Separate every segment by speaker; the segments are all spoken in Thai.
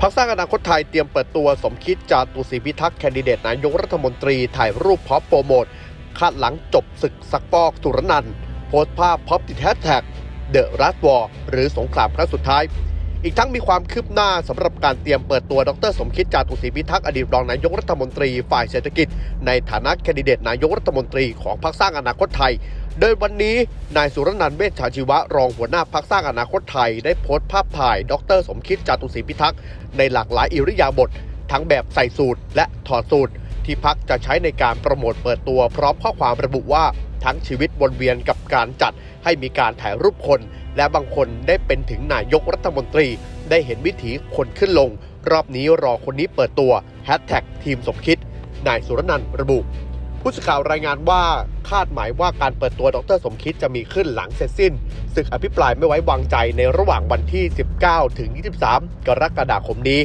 Speaker 1: พักสร้างอนาคตไทยเตรียมเปิดตัวสมคิดจาตุศรีพิทักษ์แคนดิเดตนายกรัฐมนตรีถ่ายรูปพร้อมโปรโมทคาดหลังจบศึกซักฟอกสุรนันท์โพสต์ภาพพร้อมติดแฮชแท็กเดอะรัสวอร์หรือสงครามครั้งสุดท้าย อีกทั้งมีความคืบหน้าสำหรับการเตรียมเปิดตัวดรสมคิดจาตุศรีพิทักษ์อดีตรองนายกรัฐมนตรีฝ่ายเศรษฐกิจ ในฐานะแคนดิเดตนายกรัฐมนตรีของพรรคสร้างอนาคตไทย โดยวันนี้นายสุรนันท์เวชชาชีวะรองหัวหน้าพักสร้างอนาคตไทย ได้โพสต์ภาพถ่าย ดรสมคิดจาตุศรีพิทักษ์ในหลากหลายอิริยาบถทั้งแบบใส่สูตรและถอดสูตร ที่พักจะใช้ในการโปรโมทเปิดตัวพร้อมข้อความระบุว่าทั้งชีวิตวนเวียนกับการจัดให้มีการถ่ายรูปคน และบางคนได้เป็นถึงนายกรัฐมนตรี ได้เห็นวิถีคนขึ้นลง รอบนี้รอคนนี้เปิดตัวแฮชแท็กทีมสมคิดนายสุรนันท์ระบุผู้สื่อข่าวรายงานว่าคาดหมายว่าการเปิดตัวดรสมคิดจะมีขึ้นหลังเสร็จสิ้นศึกอภิปรายไม่ไว้วางใจในระหว่างวันที่ 19 ถึง 23 กรกฎาคมนี้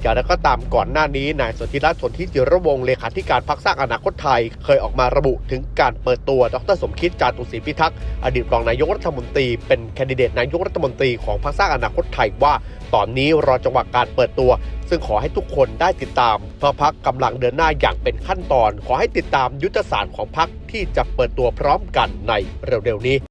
Speaker 1: อย่างไรก็ตามก่อนหน้านี้นายสนธิรัตน์สนธิจิรวงเลขาธิการพรรคสร้างอนาคตไทย เคยออกมาระบุถึงการเปิดตัวดรสมคิดจาตุศรีพิทักษ์อดีตรองนายกรัฐมนตรี เป็นแคนดิเดตนายกรัฐมนตรีของพรรคสร้างอนาคตไทยว่า ตอนนี้รอจังหวะการเปิดตัว ซึ่งขอให้ทุกคนได้ติดตามเพราะพักกำลังเดินหน้าอย่างเป็นขั้นตอน ขอให้ติดตามยุทธศาสตร์ของพักที่จะเปิดตัวพร้อมกันในเร็วๆนี้